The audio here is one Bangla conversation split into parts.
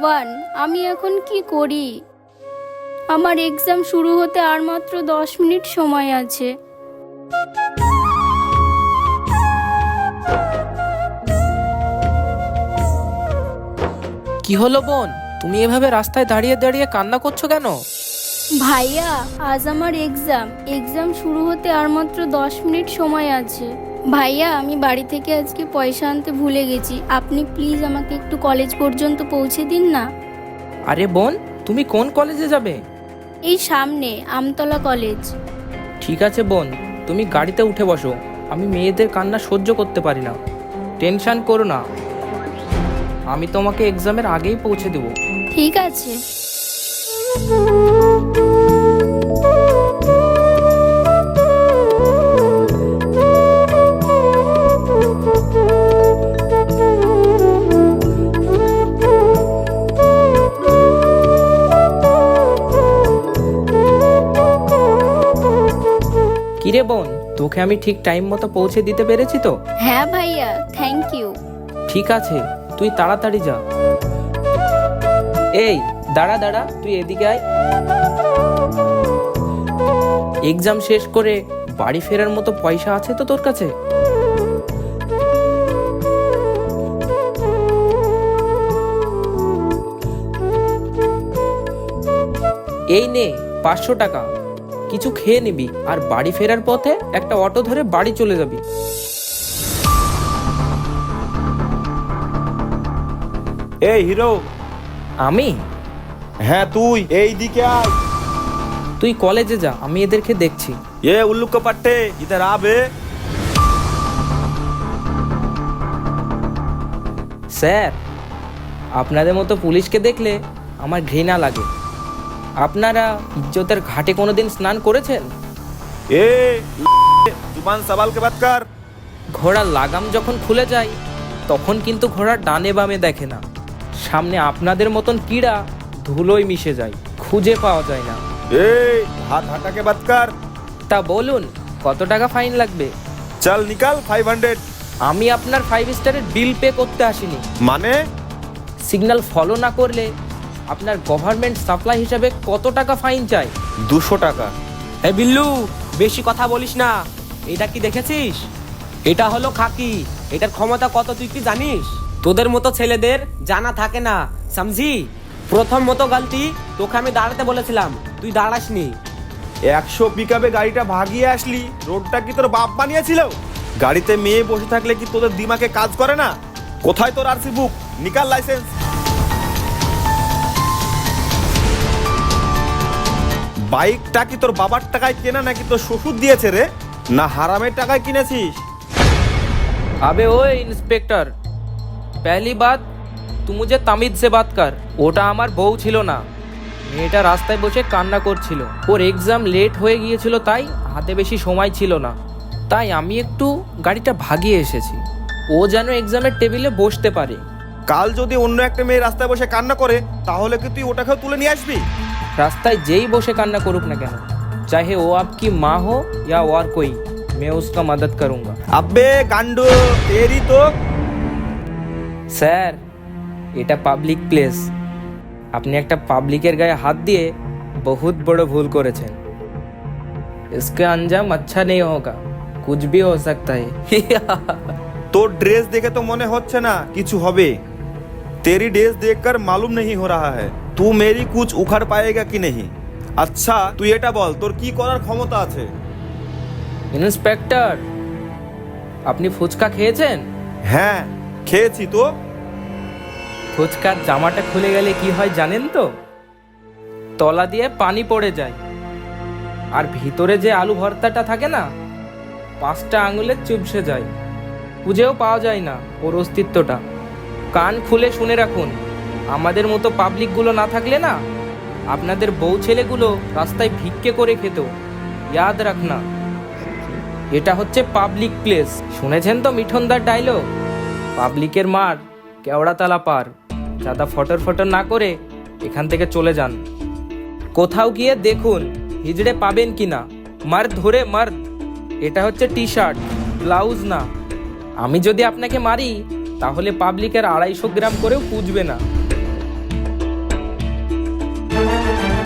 ভগবান আমি এখন কি করি? আমার এক্সাম শুরু হতে আর মাত্র দশ মিনিট সময় আছে। কি হলো বোন? তুমি এভাবে রাস্তায় দাঁড়িয়ে দাঁড়িয়ে কান্না করছ কেন? ভাইয়া আজ আমার এক্সাম এক্সাম শুরু হতে আর মাত্র দশ মিনিট সময় আছে। ভাইয়া আমি বাড়ি থেকে আজকে পয়সা আনতে ভুলে গেছি। আপনি প্লিজ আমাকে একটু কলেজ পর্যন্ত পৌঁছে দিন না। আরে বোন তুমি কোন কলেজে যাবে? এই সামনে আমতলা কলেজ ঠিক আছে বোন তুমি গাড়িতে উঠে বসো। আমি মেয়েদের কান্না সহ্য করতে পারি না। টেনশন করো না। আমি তোমাকে এক্সামের আগেই পৌঁছে দেবো। ঠিক আছে। কিরে বোন তোকে আমি ঠিক টাইম মতো পৌঁছে দিতে পেরেছি তো? হ্যাঁ ভাইয়া থ্যাংক ইউ ঠিক আছে তুই তাড়াতাড়ি যা। এই দাঁড়া দাঁড়া তুই এদিকে আয়। এক্সাম শেষ করে বাড়ি ফেরার মতো পয়সা আছে তো তোর কাছে? এই নে পাঁচশো টাকা। কিছু খেয়ে নিবি আর বাড়ি ফেরার পথে একটা অটো ধরে বাড়ি চলে যাবি। এই হিরো। আমি? হ্যাঁ তুই। এই দিকে আয়। তুই কলেজে যা আমি এদেরকে দেখছি। এ উল্লুক পাট্টে ইদার আবে স্যার আপনাদের মতো পুলিশকে দেখলে আমার ঘৃণা লাগে। আপনারা ইজ্জতের ঘাটে কোনোদিন স্নান করেছেন? এ জুবান সাবালকে বাদ কর। ঘোড়ার লাগাম যখন খুলে যায় তখন কিন্তু ঘোড়া ডানে বামে দেখে না। সামনে আপনাদের মতন কীড়া ধুলোয় মিশে যায় খুঁজে পাওয়া যায় না। এই হাত হাঁটাকে বাদ কর। তা বলুন কত টাকা ফাইন লাগবে? চল নিকাল ফাইভ হান্ড্রেড আমি আপনার ফাইভ স্টারের বিল পে করতে আসিনি। মানে? সিগন্যাল ফলো না করলে আপনার গভর্নমেন্ট সাপ্লাই হিসাবে কত টাকা ফাইন চাই? দুশো টাকা। এই বিল্লু বেশি কথা বলিস না। এটা কি দেখেছিস? এটা হলো খাকি। এটার ক্ষমতা কত তুই কি জানিস? তোদের মতো ছেলেদের জানা থাকে না। সামঝি প্রথম মতো গালতি তোকে আমি দাঁড়াতে বলেছিলাম। তুই দাঁড়াসনি। একশো পিকাবে গাড়িটা ভাগিয়ে আসলি। রোডটা কি তোর বাপ বানিয়েছিল? গাড়িতে মেয়ে বসে থাকলে কি তোদের দিমাকে কাজ করে না? কোথায় তোর আরসি বুক নিকাল লাইসেন্স বাইকটা কি তোর বাবার টাকায় কেনা নাকি তোর শ্বশুর দিয়েছে রে? না হারামের টাকায় কিনেছিস? আবে ও ইন্সপেক্টর পহলি বাদ তুই যে তামিদ সে বাদ কর ওটা আমার বউ ছিল না। মেয়েটা রাস্তায় বসে কান্না করছিল। ওর এক্সাম লেট হয়ে গিয়েছিল তাই হাতে বেশি সময় ছিল না। তাই আমি একটু গাড়িটা ভাগিয়ে এসেছি। ও যেন এক্সামের টেবিলে বসতে পারে। কাল যদি অন্য একটা মেয়ে রাস্তায় বসে কান্না করে তাহলে কি তুই ওটাকেও তুলে নিয়ে আসবি? রাস্তায় যেই বসে কান্না করুক না কেন চাহে ও आपकी माँ हो या और कोई मैं उसका मदद करूंगा আব্বে গান্ডু তেরি তো স্যার এটা পাবলিক প্লেস আপনি একটা পাবলিকের গায়ে হাত দিয়ে বহুত বড় ভুল করেছেন इसका अंजाम अच्छा नहीं होगा कुछ भी हो सकता है তোর ড্রেস দেখে তো মনে হচ্ছে না কিছু হবে तेरी ड्रेस देखकर मालूम नहीं हो रहा है তু মেরি কুচ উখাড় পায়েগা কি নেহি আচ্ছা তুই এটা বল তোর কি করার ক্ষমতা আছে ইন্সপেক্টর আপনি ফুচকা খেয়েছেন হ্যাঁ খেয়েছি তো ফুচকার জামাটা খুলে গেলে কি হয় জানেন তো তলা দিয়ে পানি পড়ে যায় আর ভিতরে যে আলু ভর্তাটা থাকে না পাঁচটা আঙুলে চুপসে যায় খুঁজেও পাওয়া যায় না ওর অস্তিত্বটা কান খুলে শুনে রাখুন আমাদের মতো পাবলিকগুলো না থাকলে না, আপনাদের বউ ছেলেগুলো রাস্তায় ভিক্ষে করে খেত। ইয়াদ রাখনা এটা হচ্ছে পাবলিক প্লেস শুনেছেন তো মিঠনদার ডায়লগ পাবলিকের মার কেওড়াতলা পার। যাদা ফটর ফটর না করে এখান থেকে চলে যান। কোথাও গিয়ে দেখুন হিজড়ে পাবেন কিনা মার ধরে মার এটা হচ্ছে টি শার্ট ব্লাউজ না। আমি যদি আপনাকে মারি, তাহলে পাবলিকের আড়াইশো গ্রাম করেও পুজবে না।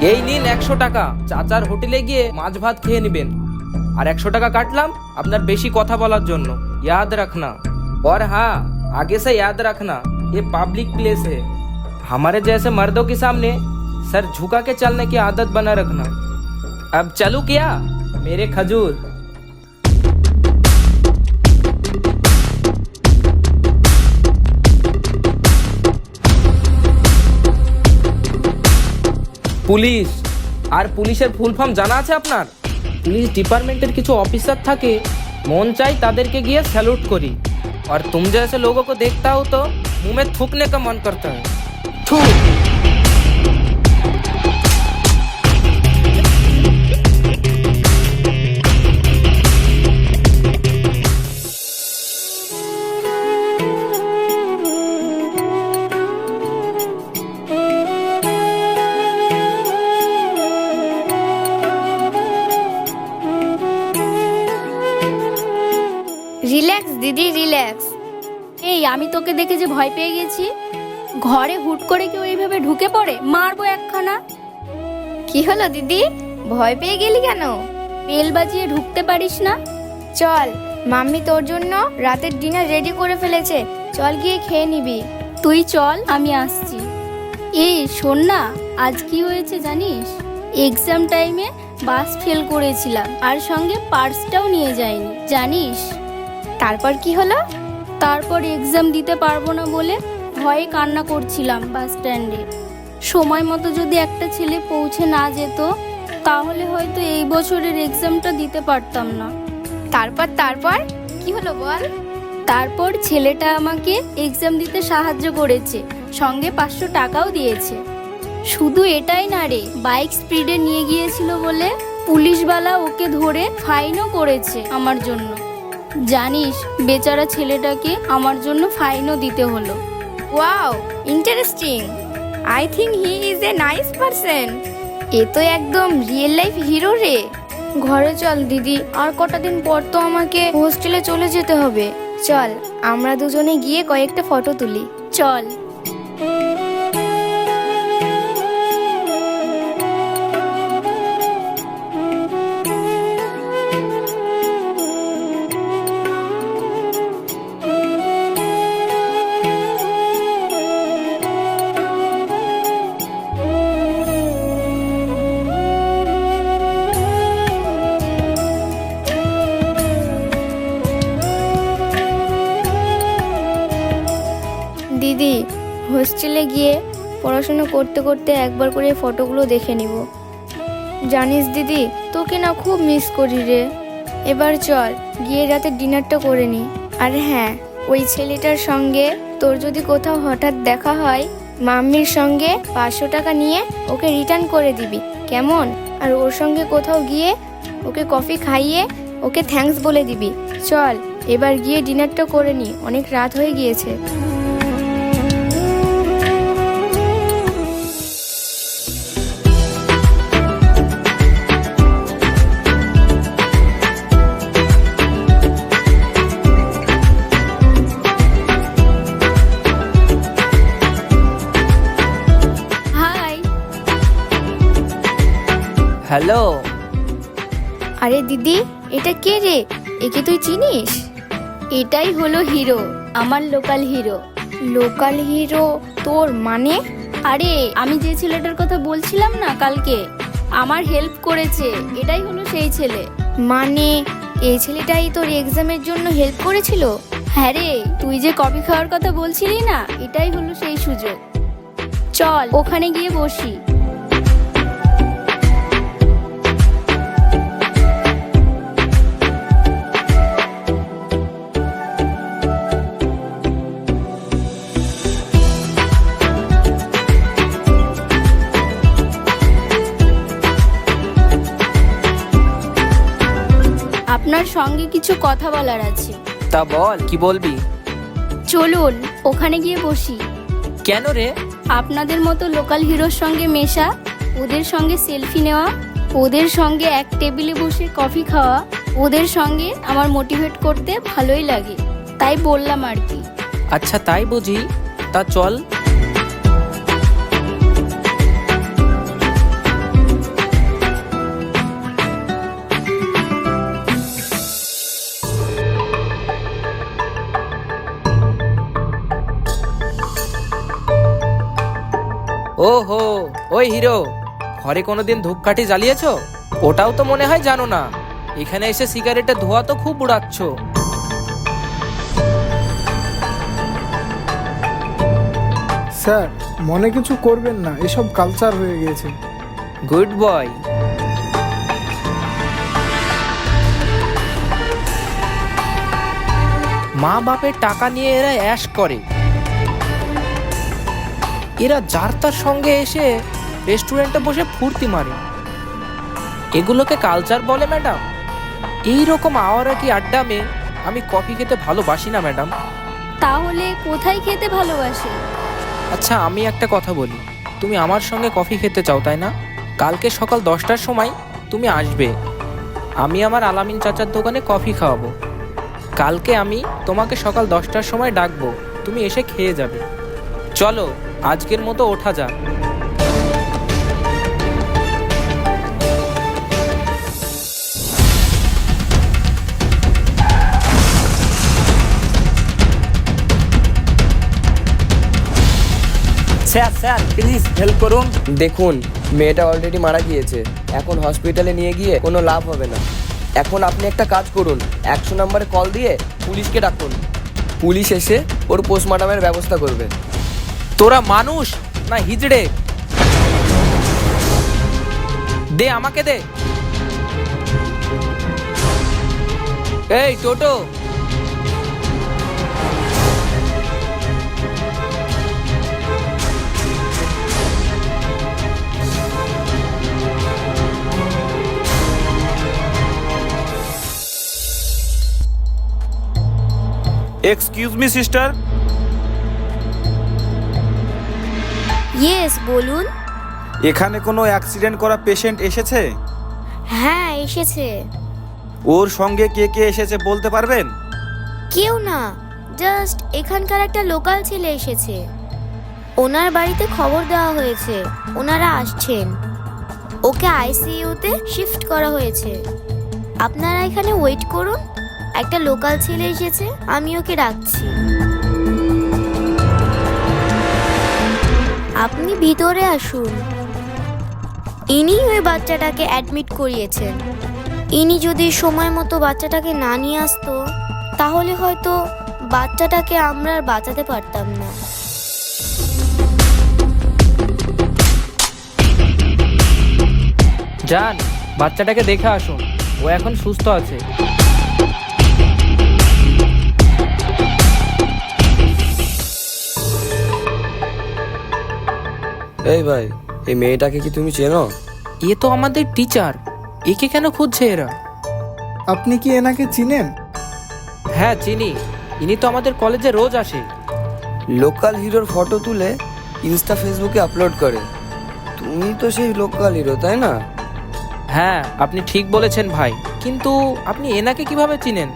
এই নিন একশো টাকা চাচার হোটেলে গিয়ে মাছ ভাত খেয়ে নেবেন আর একশো টাকা কাটলাম আপনার বেশি কথা বলার জন্য याद रखना और हाँ आगे से याद रखना ये पब्लिक प्लेस है हमारे जैसे मर्दों के सामने सर झुका के चलने की आदत बना रखना अब चलू क्या मेरे खजूर পুলিশ আর পুলিশের ফুল ফর্ম জানা আছে আপনার পুলিশ ডিপার্টমেন্টের কিছু অফিসার থাকে মন চাই তাদেরকে গিয়ে স্যালুট করি और तुम जैसे लोगों को देखता हूँ तो मुंह में थूकने का मन करता है थू দেখে যে ভয় পেয়ে গেছি। ঘরে হুট করে কেউ এইভাবে ঢুকে পড়ে, মারবো একখানা। কি হলো দিদি? ভয় পেয়ে গেলি কেন? বেল বাজিয়ে ঢুকতে পারিস না? চল, মাম্মি তোর জন্য রাতের ডিনার রেডি করে ফেলেছে। চল গিয়ে খেয়ে নিবি। তুই চল, আমি আসছি। এই, শোন না, আজ কি হয়েছে জানিস? এক্সাম টাইমে বাস ফেল করেছিলাম, আর সঙ্গে পার্সটাও নিয়ে যাইনি, জানিস? তারপর কি হলো? তারপর এক্সাম দিতে পারব না বলে ভয়ে কান্না করছিলাম বাস স্ট্যান্ডে সময় মতো যদি একটা ছেলে পৌঁছে না যেত তাহলে হয়তো এই বছরের এক্সামটা দিতে পারতাম না। তারপর তারপর? কি হলো বল? তারপর ছেলেটা আমাকে এক্সাম দিতে সাহায্য করেছে সঙ্গে পাঁচশো টাকাও দিয়েছে। শুধু এটাই না রে বাইক স্পিডে নিয়ে গিয়েছিল বলে পুলিশওয়ালা ওকে ধরে ফাইনও করেছে আমার জন্য। জানিস বেচারা ছেলেটাকে আমার জন্য ফাইনও দিতে হলো। Wow interesting I think he is a nice person এ তো একদম রিয়েল লাইফ হিরো রে। ঘরে চল দিদি। আর কটা দিন পর তো আমাকে হোস্টেলে চলে যেতে হবে। চল আমরা দুজনে গিয়ে কয়েকটা ফটো তুলি। চল। হোস্টেলে গিয়ে পড়াশুনো করতে করতে একবার করে ফটোগুলো দেখে নিব। জানিস দিদি, তোকে না খুব মিস করি রে। এবার চল, গিয়ে রাতে ডিনারটা করে নি। আর হ্যাঁ ওই ছেলেটার সঙ্গে তোর যদি কোথাও হঠাৎ দেখা হয়, মাম্মির সঙ্গে পাঁচশো টাকা নিয়ে ওকে রিটার্ন করে দিবি, কেমন? আর ওর সঙ্গে কোথাও গিয়ে ওকে কফি খাইয়ে ওকে থ্যাঙ্কস বলে দিবি। চল, এবার গিয়ে ডিনারটা করে নি, অনেক রাত হয়ে গিয়েছে। হ্যালো। আরে দিদি, এটা কে রে? একে তুই চিনিস? এটাই হলো হিরো, আমার লোকাল হিরো। লোকাল হিরো তোর মানে? আরে, আমি যে ছেলেটার কথা বলছিলাম না কালকে, আমার হেল্প করেছে, এটাই হলো সেই ছেলে। মানে এই ছেলেটাই তোর এক্সামের জন্য হেল্প করেছিল? হ্যাঁ রে, তুই যে কফি খাওয়ার কথা বলছিলি না, এটাই হলো সেই সুযোগ। চল, ওখানে গিয়ে বসি। সঙ্গে কিছু কথা বলার আছে। তা বল কি বলবি? চলুন ওখানে গিয়ে বসি। কেন রে? আপনাদের মতো লোকাল হিরোর সঙ্গে মেশা ওদের সঙ্গে সেলফি নেওয়া ওদের সঙ্গে এক টেবিলে বসে কফি খাওয়া ওদের সঙ্গে আমার মোটিভেট করতে ভালোই লাগে। তাই বললাম আর কি। আচ্ছা তাই বুঝি। তা চল ও হো ওই হিরো ঘরে কোনোদিন ধূপকাঠি জ্বালিয়েছ? ওটাও তো মনে হয় জানো না। এখানে এসে সিগারেটের ধোয়া তো খুব উড়াচ্ছ। স্যার মনে কিছু করবেন না এসব কালচার হয়ে গেছে গুড বয়। মা বাপের টাকা নিয়ে এরা অ্যাশ করে। এরা যার তার সঙ্গে এসে রেস্টুরেন্টে বসে ফুর্তি মারে। এগুলোকে কালচার বলে ম্যাডাম এই রকম আওয়ারা কি আড্ডা মেয়ে আমি কফি খেতে ভালোবাসি না ম্যাডাম তাহলে কোথায় খেতে ভালোবাসে? আচ্ছা আমি একটা কথা বলি। তুমি আমার সঙ্গে কফি খেতে চাও তাই না? কালকে সকাল দশটার সময় তুমি আসবে। আমি আমার আলামিন চাচার দোকানে কফি খাওয়াবো। কালকে আমি তোমাকে সকাল দশটার সময় ডাকবো। তুমি এসে খেয়ে যাবে। চলো আজকের মতো ওঠা যাক। স্যার স্যার প্লিজ হেল্প করুন। দেখুন মেয়েটা অলরেডি মারা গিয়েছে। এখন হসপিটালে নিয়ে গিয়ে কোনো লাভ হবে না। এখন আপনি একটা কাজ করুন একশো নম্বরে কল দিয়ে পুলিশকে ডাকুন। পুলিশ এসে ওর পোস্টমর্টমের ব্যবস্থা করবে। তোরা মানুষ না হিজড়ে? দে আমাকে দে। এই toto. Excuse me sister yes বলুন। এখানে কোনো অ্যাক্সিডেন্ট করা পেশেন্ট এসেছে? হ্যাঁ এসেছে। ওর সঙ্গে কে কে এসেছে বলতে পারবেন? কেউ না জাস্ট এখানকার একটা লোকাল ছেলে এসেছে। ওনার বাড়িতে খবর দেওয়া হয়েছে ওনারা আসছেন। ওকে আইসিইউতে শিফট করা হয়েছে। আপনারা এখানে ওয়েট করুন একটা লোকাল ছেলে এসেছে আমি ওকে ডাকছি। আপনি ভিতরে আসুন। ইনি ওই বাচ্চাটাকে অ্যাডমিট করিয়েছেন। ইনি যদি সময় মতো বাচ্চাটাকে না নিয়ে আসতো, তাহলে হয়তো বাচ্চাটাকে আমরা আর বাঁচাতে পারতাম না। যান, বাচ্চাটাকে দেখে আসুন। ও এখন সুস্থ আছে। এই ভাই এই মেয়েটাকে কি তুমি চেনো? এ তো আমাদের টিচার একে কেন খুঁজছে এরা? আপনি কি এনাকে চিনেন? হ্যাঁ চিনি। ইনি তো আমাদের কলেজে রোজ আসে। লোকাল হিরোর ফটো তুলে ইনস্টা ফেসবুকে আপলোড করে। তুমি তো সেই লোকাল হিরো তাই না? হ্যাঁ আপনি ঠিক বলেছেন ভাই। কিন্তু আপনি এনাকে কীভাবে চিনেন?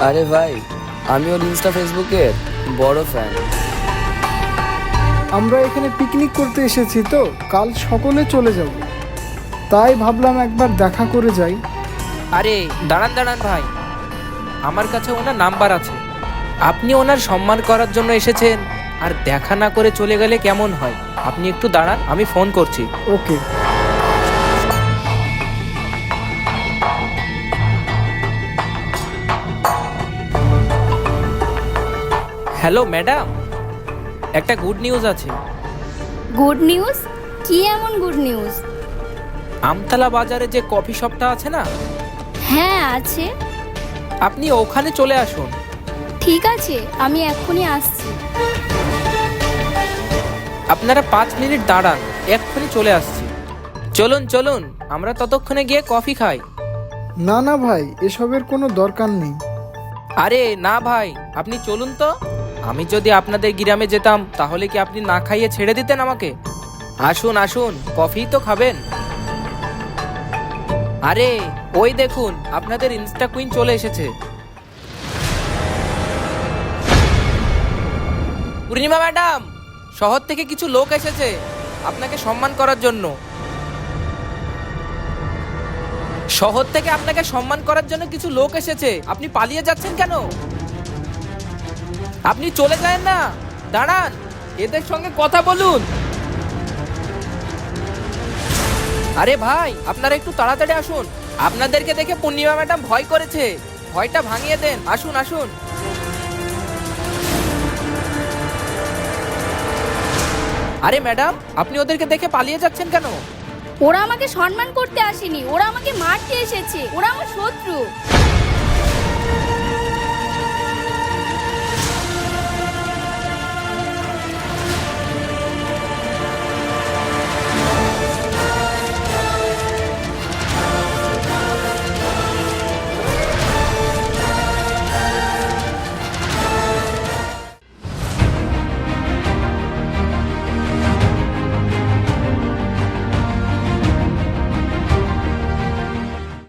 আরে ভাই আমি ওর ইনস্টা ফেসবুকের বড় ফ্যান আমরা এখানে পিকনিক করতে এসেছি তো কাল সকলে চলে যাব। তাই ভাবলাম একবার দেখা করে যাই। আরে দাঁড়ান দাঁড়ান ভাই। আমার কাছে ওনার নাম্বার আছে। আপনি ওনার সম্মান করার জন্য এসেছেন আর দেখা না করে চলে গেলে কেমন হয়? আপনি একটু দাঁড়ান আমি ফোন করছি। ওকে। Hello madam. একটা গুড নিউজ আছে। গুড নিউজ কি এমন গুড নিউজ আমতলা বাজারে যে কফি শপটা আছে না? হ্যাঁ আছে। আপনি ওখানে চলে আসুন। ঠিক আছে আমি এক্ষুনি আসছি। আপনারা পাঁচ মিনিট দাঁড়ান এক্ষুনি চলে আসছি। চলুন চলুন আমরা ততক্ষণে গিয়ে কফি খাই। না না ভাই এসবের কোনো দরকার নেই। আরে না ভাই আপনি চলুন তো। আমি যদি আপনাদের গ্রামে যেতাম, তাহলে কি আপনি না খাইয়ে ছেড়ে দিতেন আমাকে? আসুন আসুন কফি তো খাবেন। আরে, ওই দেখুন, আপনাদের ইনস্টা কুইন চলে এসেছে। পূর্ণিমা ম্যাডাম, শহর থেকে কিছু লোক এসেছে, আপনাকে সম্মান করার জন্য। শহর থেকে আপনাকে সম্মান করার জন্য কিছু লোক এসেছে, আপনি পালিয়ে যাচ্ছেন কেন? আপনি চলে যায় না। দাঁড়ান, এদের সঙ্গে কথা বলুন। আরে ভাই, আপনারা একটু তাড়াতাড়ি আসুন। আপনাদেরকে দেখে পূর্ণিমা ম্যাডাম ভয় করেছে। ভয়টা ভাঙিয়ে দেন। আসুন আসুন। আরে ম্যাডাম, আপনি ওদেরকে দেখে পালিয়ে যাচ্ছেন কেন? ওরা আমাকে সম্মান করতে আসেনি। ওরা আমাকে মারতে এসেছে। ওরা আমার শত্রু।